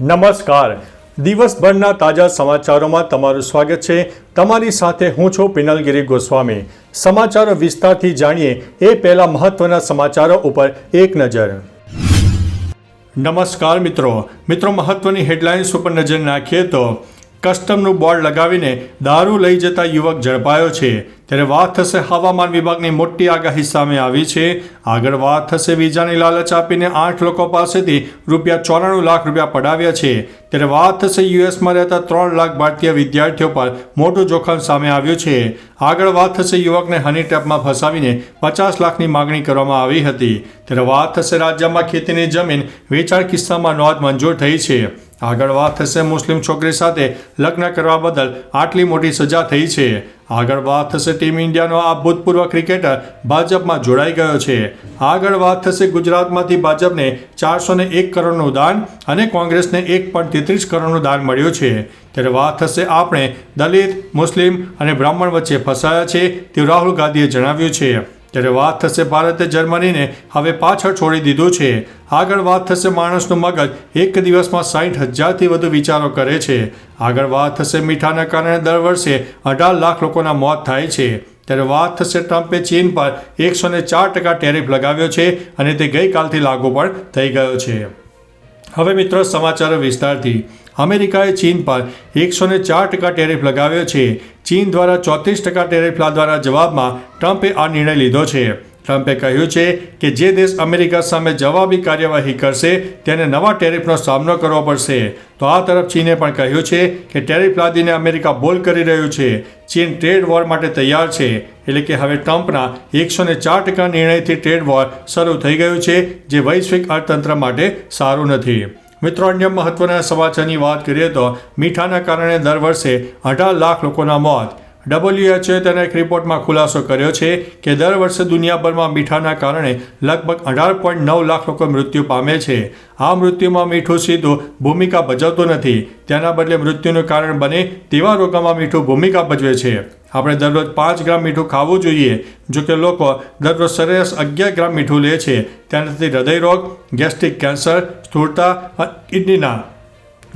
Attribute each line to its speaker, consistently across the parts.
Speaker 1: નમસ્કાર. દિવસભરના તાજા સમાચારોમાં તમારું સ્વાગત છે. તમારી સાથે હું છું પિનલગીરી ગોસ્વામી. સમાચારો વિસ્તારથી જાણીએ એ પહેલા મહત્વના સમાચારો ઉપર એક નજર. નમસ્કાર મિત્રો. મિત્રો મહત્વની હેડલાઇન્સ ઉપર નજર નાખીએ તો કસ્ટમનું બોર્ડ લગાવીને દારૂ લઈ જતા યુવક ઝડપાયો છે. ત્યારે વાત થશે હવામાન વિભાગની મોટી આગાહી સામે આવી છે. આગળ વાત થશે વિઝાની લાલચ આપીને આઠ લોકો પાસેથી રૂપિયા ચોરાણું લાખ રૂપિયા પડાવ્યા છે. ત્યારે વાત થશે યુએસમાં રહેતા ત્રણ લાખ ભારતીય વિદ્યાર્થીઓ પર મોટું જોખમ સામે આવ્યું છે. આગળ વાત થશે યુવકને હની ટેપમાં ફસાવીને પચાસ લાખની માગણી કરવામાં આવી હતી. ત્યારે વાત થશે રાજ્યમાં ખેતીની જમીન વેચાણ કિસ્સામાં નોંધ મંજૂર થઈ છે. આગળ વાત થશે મુસ્લિમ છોકરી સાથે લગ્ન કરવા બદલ આટલી મોટી સજા થઈ છે. આગળ વાત થશે ટીમ ઇન્ડિયાનો આ ભૂતપૂર્વ ક્રિકેટર ભાજપમાં જોડાઈ ગયો છે. આગળ વાત થશે ગુજરાતમાંથી ભાજપને ચારસો ને એક કરોડનું દાન અને કોંગ્રેસને એક પોઈન્ટ તેત્રીસ કરોડનું દાન મળ્યું છે. ત્યારે વાત થશે આપણે દલિત, મુસ્લિમ અને બ્રાહ્મણ વચ્ચે ફસાયા છે તેવું રાહુલ ગાંધીએ જણાવ્યું છે. ત્યારે વાત થશે ભારતે જર્મનીને હવે પાછળ છોડી દીધું છે. આગળ વાત થશે માણસનું મગજ, એક દિવસમાં સાઠ હજારથી વધુ વિચારો કરે છે. આગળ વાત થશે મીઠાના કારણે દર વર્ષે અઢાર લાખ લોકોના મોત થાય છે. ત્યારે વાત થશે ટ્રમ્પે ચીન પર એકસો ને ચાર ટકા ટેરિફ લગાવ્યો છે અને તે ગઈકાલથી લાગુ પણ થઈ ગયો છે. હવે મિત્રો સમાચારો વિસ્તારથી. અમેરિકાએ ચીન પર એકસો ને ચાર ટકા ટેરિફ લગાવ્યો છે. ચીન દ્વારા ચોત્રીસ ટકા ટેરિફ લાદવાના જવાબમાં ટ્રમ્પે આ નિર્ણય લીધો છે. ટ્રમ્પે કહ્યું છે કે જે દેશ અમેરિકા સામે જવાબી કાર્યવાહી કરશે, તેને નવા ટેરિફનો સામનો કરવો પડશે. તો આ તરફ ચીને પણ કહ્યું છે કે ટેરિફ લાદીને અમેરિકા બોલ કરી રહ્યું છે. ચીન ટ્રેડ વોર માટે તૈયાર છે. એટલે કે હવે ટ્રમ્પના એકસો ને ચાર ટકા નિર્ણયથી ટ્રેડ વોર શરૂ થઈ ગયું છે, જે વૈશ્વિક અર્થતંત્ર માટે સારું નથી. મિત્રો, અન્ય મહત્વના સમાચારની વાત કરીએ તો મીઠાના કારણે દર વર્ષે અઢાર લાખ લોકોના મોત. ડબલ્યુએચઓએ તેના એક રિપોર્ટમાં ખુલાસો કર્યો છે કે દર વર્ષે દુનિયાભરમાં મીઠાના કારણે લગભગ અઢાર પોઈન્ટ નવ લાખ લોકો મૃત્યુ પામે છે. આ મૃત્યુમાં મીઠું સીધું ભૂમિકા ભજવતું નથી. તેના બદલે મૃત્યુનું કારણ બને તેવા રોગોમાં મીઠું ભૂમિકા ભજવે છે. આપણે દરરોજ પાંચ ગ્રામ મીઠું ખાવું જોઈએ જો કે લોકો દરરોજ સરેરાશ અગિયાર ગ્રામ મીઠું લે છે. તેનાથી હૃદયરોગ ગેસ્ટ્રિક કેન્સર, સ્થૂળતા અને કિડનીના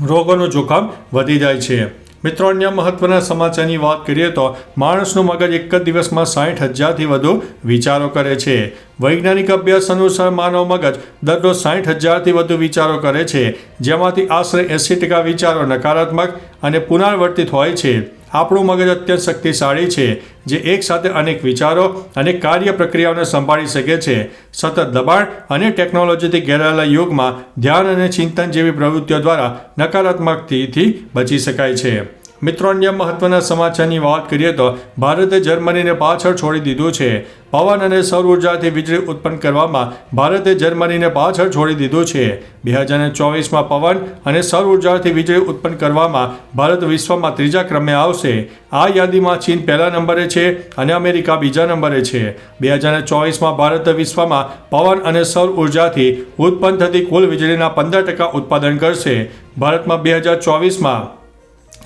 Speaker 1: રોગોનું જોખમ વધી જાય છે. મિત્રો, અન્ય મહત્વના સમાચારની વાત કરીએ તો માણસનું મગજ એક જ દિવસમાં સાઠ હજારથી વધુ વિચારો કરે છે. વૈજ્ઞાનિક અભ્યાસ અનુસાર માનવ મગજ દરરોજ સાઠ હજારથી વધુ વિચારો કરે છે, જેમાંથી આશરે એંસી ટકા વિચારો નકારાત્મક અને પુનરાવર્તિત હોય છે. આપણું મગજ અત્યંત શક્તિશાળી છે, જે એકસાથે અનેક વિચારો અને કાર્ય પ્રક્રિયાઓને સંભાળી શકે છે. સતત દબાણ અને ટેકનોલોજીથી ઘેરાયેલા યુગમાં ધ્યાન અને ચિંતન જેવી પ્રવૃત્તિઓ દ્વારા નકારાત્મકથી બચી શકાય છે. મિત્રો, અન્ય મહત્વના સમાચારની વાત કરીએ તો ભારતે જર્મનીને પાછળ છોડી દીધું છે. પવન અને સૌર ઉર્જાથી વીજળી ઉત્પન્ન કરવામાં ભારતે જર્મનીને પાછળ છોડી દીધું છે. બે હજાર ચોવીસમાં પવન અને સૌર ઉર્જાથી વીજળી ઉત્પન્ન કરવામાં ભારત વિશ્વમાં ત્રીજા ક્રમે આવશે. આ યાદીમાં ચીન પહેલા નંબરે છે અને અમેરિકા બીજા નંબરે છે. બે હજાર ચોવીસમાં ભારત વિશ્વમાં પવન અને સૌર ઉર્જાથી ઉત્પન્ન થતી કુલ વીજળીના પંદર ટકા ઉત્પાદન કરશે. ભારતમાં બે હજાર ચોવીસમાં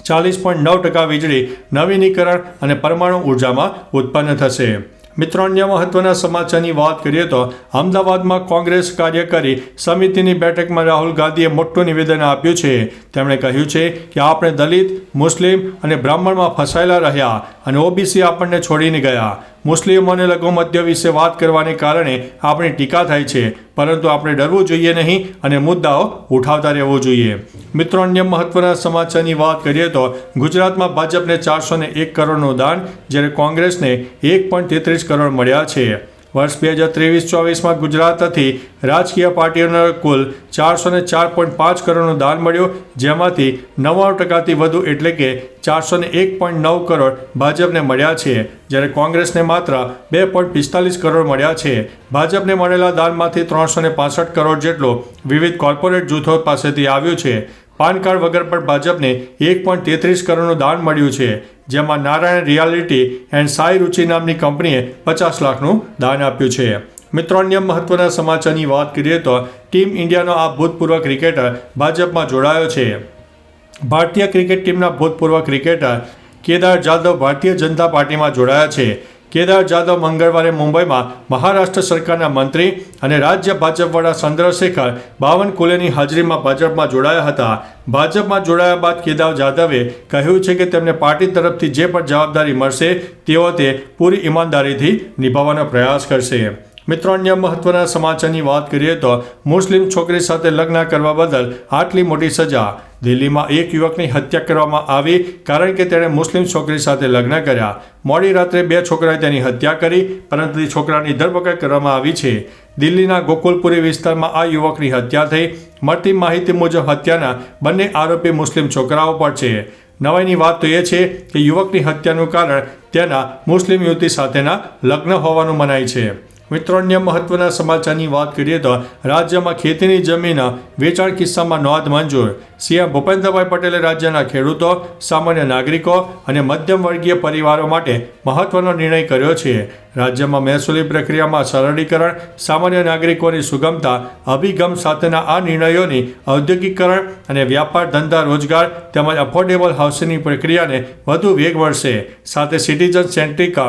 Speaker 1: ચાલીસ પોઈન્ટ નવ ટકા વીજળી નવીનીકરણ અને પરમાણુ ઉર્જામાં ઉત્પન્ન થશે. મિત્રો, અન્ય મહત્વના સમાચારની વાત કરીએ તો અમદાવાદમાં કોંગ્રેસ કાર્યકારી સમિતિની બેઠકમાં રાહુલ ગાંધીએ મોટું નિવેદન આપ્યું છે. તેમણે કહ્યું છે કે આપણે દલિત, મુસ્લિમ અને બ્રાહ્મણમાં ફસાયેલા રહ્યા અને ઓબીસી આપણને છોડીને ગયા. મુસ્લિમો અને લઘુમધ્ય વિશે વાત કરવાને કારણે આપણી ટીકા થાય છે. પરંતુ આપણે ડરવું જોઈએ નહીં અને મુદ્દાઓ ઉઠાવતા રહેવું જોઈએ. મિત્રો, અન્ય મહત્વના સમાચારની વાત કરીએ તો ગુજરાતમાં ભાજપને ચારસો એક કરોડનું દાન, જ્યારે કોંગ્રેસને એક પોઈન્ટ તેત્રીસ કરોડ મળ્યા છે. વર્ષ બે હજાર ત્રેવીસ ચોવીસમાં ગુજરાતથી રાજકીય પાર્ટીઓને કુલ ચારસો ને ચાર પોઈન્ટ પાંચ કરોડનું દાન મળ્યું, જેમાંથી નવ્વાણું ટકાથી વધુ એટલે કે ચારસો ને એક પોઈન્ટ નવ કરોડ ભાજપને મળ્યા છે. જ્યારે કોંગ્રેસને માત્ર બે પોઈન્ટ પિસ્તાલીસ કરોડ મળ્યા છે. ભાજપને મળેલા દાનમાંથી ત્રણસો ને પાસઠ કરોડ જેટલો વિવિધ કોર્પોરેટ જૂથો પાસેથી આવ્યું છે. પાન કાર્ડ વગર પણ ભાજપને એક પોઈન્ટ તેત્રીસ કરોડનું દાન મળ્યું છે, જેમાં નારાયણ રિયાલિટી એન્ડ સાઈ રુચિ નામની કંપનીએ પચાસ લાખનું દાન આપ્યું છે. મિત્રો, અન્ય મહત્વના સમાચારની વાત કરીએ તો ટીમ ઇન્ડિયાનો આ ભૂતપૂર્વ ક્રિકેટર ભાજપમાં જોડાયો છે. ભારતીય ક્રિકેટ ટીમના ભૂતપૂર્વ ક્રિકેટર કેદાર જાધવ ભારતીય જનતા પાર્ટીમાં જોડાયા છે. કેદાર જાદવ મંગળવારે મુંબઈમાં મહારાષ્ટ્ર સરકારના મંત્રી અને રાજ્ય ભાજપ વડા ચંદ્રશેખર બાવનકુલેની હાજરીમાં ભાજપમાં જોડાયા હતા. ભાજપમાં જોડાયા બાદ કેદાર જાદવે કહ્યું છે કે તેમને પાર્ટી તરફથી જે પણ જવાબદારી મળશે, તેઓ તે પૂરી ઈમાનદારીથી નિભાવવાનો પ્રયાસ કરશે. મિત્રો, અન્ય મહત્વના સમાચારની વાત કરીએ તો મુસ્લિમ છોકરી સાથે લગ્ન કરવા બદલ આટલી મોટી સજા. દિલ્હીમાં એક યુવકની હત્યા કરવામાં આવી કારણ કે તેણે મુસ્લિમ છોકરી સાથે લગ્ન કર્યા. મોડી રાત્રે બે છોકરાએ તેની હત્યા કરી, પરંતુ છોકરાની ધરપકડ કરવામાં આવી છે. દિલ્હીના ગોકુલપુરી વિસ્તારમાં આ યુવકની હત્યા થઈ. મળતી માહિતી મુજબ હત્યાના બંને આરોપી મુસ્લિમ છોકરાઓ પર છે. નવાઈની વાત તો એ છે કે યુવકની હત્યાનું કારણ તેના મુસ્લિમ યુવતી સાથેના લગ્ન હોવાનું મનાય છે. મિત્રો, અન્ય મહત્વના સમાચારની વાત કરીએ તો રાજ્યમાં ખેતીની જમીન વેચાણ કિસ્સામાં નોંધ મંજૂર. સીએમ ભૂપેન્દ્રભાઈ પટેલે રાજ્યના ખેડૂતો, સામાન્ય નાગરિકો અને મધ્યમ વર્ગીય પરિવારો માટે મહત્વનો નિર્ણય કર્યો છે. રાજ્યમાં મહેસૂલી પ્રક્રિયામાં સરળીકરણ, સામાન્ય નાગરિકોની સુગમતા, અભિગમ સાથેના આ નિર્ણયોની ઔદ્યોગિકરણ અને વ્યાપાર ધંધા રોજગાર તેમજ અફોર્ડેબલ હાઉસિંગની પ્રક્રિયાને વધુ વેગ મળશે સાથે સિટીઝન સેન્ટ્રિક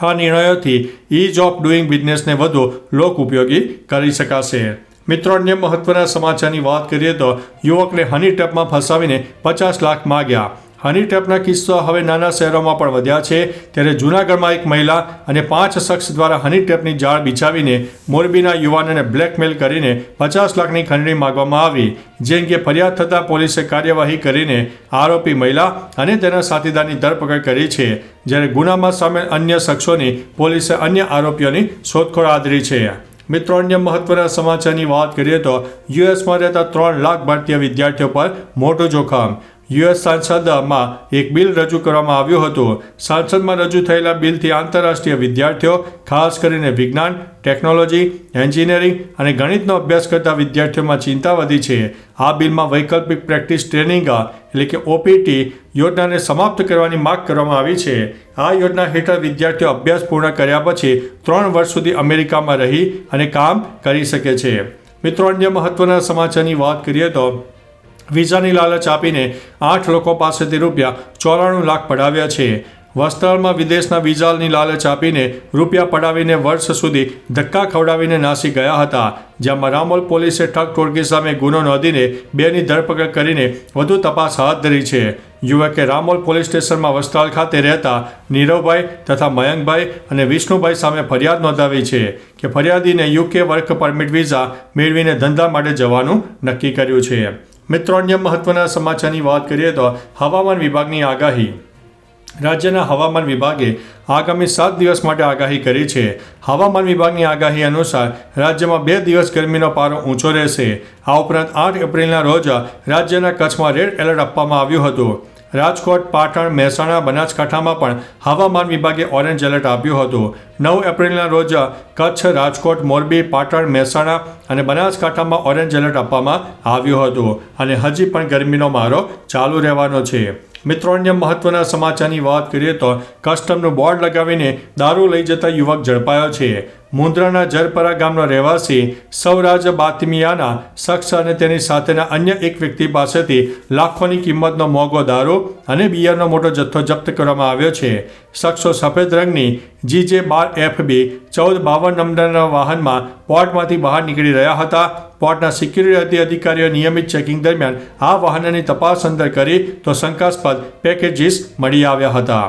Speaker 1: આ નિર્ણયોથી ઇઝ ઓફ ડુઈંગ બિઝનેસને વધુ લોક ઉપયોગી કરી શકાશે. મિત્રો, અન્ય મહત્વના સમાચારની વાત કરીએ તો યુવકને હની ટ્રેપમાં ફસાવીને પચાસ લાખ માગ્યા. હની ટ્રેપના કિસ્સો હવે નાના શહેરોમાં પણ વધ્યા છે. ત્યારે જૂનાગઢમાં એક મહિલા અને પાંચ શખ્સ દ્વારા હની ટ્રેપની જાળ બિછાવીને મોરબીના યુવાનને બ્લેકમેલ કરીને પચાસ લાખની ખંડણી માગવામાં આવી. જે અંગે ફરિયાદ થતાં પોલીસે કાર્યવાહી કરીને આરોપી મહિલા અને તેના સાથીદારની ધરપકડ કરી છે. જ્યારે ગુનામાં સામેલ અન્ય શખ્સોની પોલીસે અન્ય આરોપીઓની શોધખોળ આદરી છે. મિત્રો, અન્ય મહત્વના સમાચારની વાત કરીએ તો યુએસમાં રહેતા ત્રણ લાખ ભારતીય વિદ્યાર્થીઓ પર મોટું જોખમ. યુએસ સાંસદમાં એક બિલ રજૂ કરવામાં આવ્યું હતું. સાંસદમાં રજૂ થયેલા બિલથી આંતરરાષ્ટ્રીય વિદ્યાર્થીઓ, ખાસ કરીને વિજ્ઞાન, ટેકનોલોજી, એન્જિનિયરિંગ અને ગણિતનો અભ્યાસ કરતા વિદ્યાર્થીઓમાં ચિંતા વધી છે. આ બિલમાં વૈકલ્પિક પ્રેક્ટિસ ટ્રેનિંગ એટલે કે ઓપીટી યોજનાને સમાપ્ત કરવાની માંગ કરવામાં આવી છે. આ યોજના હેઠળ વિદ્યાર્થીઓ અભ્યાસ પૂર્ણ કર્યા પછી ત્રણ વર્ષ સુધી અમેરિકામાં રહી અને કામ કરી શકે છે. મિત્રો, અન્ય મહત્વના સમાચારની વાત કરીએ તો વિઝાની લાલચ આપીને આઠ લોકો પાસેથી રૂપિયા ચોરાણું લાખ પડાવ્યા છે. વસ્ત્રાલમાં વિદેશના વિઝાની લાલચ આપીને રૂપિયા પડાવીને વર્ષ સુધી ધક્કા ખવડાવીને નાસી ગયા હતા, જેમાં રામોલ પોલીસે ઠગ ટોળકી સામે ગુનો નોંધીને બેની ધરપકડ કરીને વધુ તપાસ હાથ ધરી છે. યુવકે રામોલ પોલીસ સ્ટેશનમાં વસ્ત્રાલ ખાતે રહેતા નીરવભાઈ તથા મયંકભાઈ અને વિષ્ણુભાઈ સામે ફરિયાદ નોંધાવી છે કે ફરિયાદીને યુકે વર્ક પરમિટ વિઝા મેળવીને ધંધા માટે જવાનું નક્કી કર્યું છે. મિત્રો, અન્ય મહત્વના સમાચારની વાત કરીએ તો હવામાન વિભાગની આગાહી. રાજ્યના હવામાન વિભાગે આગામી સાત દિવસ માટે આગાહી કરી છે. હવામાન વિભાગની આગાહી અનુસાર રાજ્યમાં બે દિવસ ગરમીનો પારો ઊંચો રહેશે. આ ઉપરાંત આઠ એપ્રિલના રોજ રાજ્યના કચ્છમાં રેડ એલર્ટ આપવામાં આવ્યું હતું. રાજકોટ, પાટણ, મહેસાણા, બનાસકાંઠામાં પણ હવામાન વિભાગે ઓરેન્જ એલર્ટ આપ્યું હતું. નવ એપ્રિલના રોજ કચ્છ, રાજકોટ, મોરબી, પાટણ, મહેસાણા અને બનાસકાંઠામાં ઓરેન્જ એલર્ટ આપવામાં આવ્યું હતું અને હજી પણ ગરમીનો મારો ચાલુ રહેવાનો છે. મિત્રો, અન્ય મહત્વના સમાચારની વાત કરીએ તો કસ્ટમનું બોર્ડ લગાવીને દારૂ લઈ જતા યુવક ઝડપાયો છે. મુન્દ્રાના જરપરા ગામના રહેવાસી સૌરાજ બાતમિયાના શખ્સ અને તેની સાથેના અન્ય એક વ્યક્તિ પાસેથી લાખોની કિંમતનો મોંઘો દારૂ અને બિયરનો મોટો જથ્થો જપ્ત કરવામાં આવ્યો છે. શખ્સો સફેદ રંગની જીજે બાર એફ બી ચૌદ બાવન નંબરના વાહનમાં પોર્ટમાંથી બહાર નીકળી રહ્યા હતા. પોર્ટના સિક્યુરિટી અધિકારીઓ નિયમિત ચેકિંગ દરમિયાન આ વાહનની તપાસ અંદર કરી તો શંકાસ્પદ પેકેજીસ મળી આવ્યા હતા.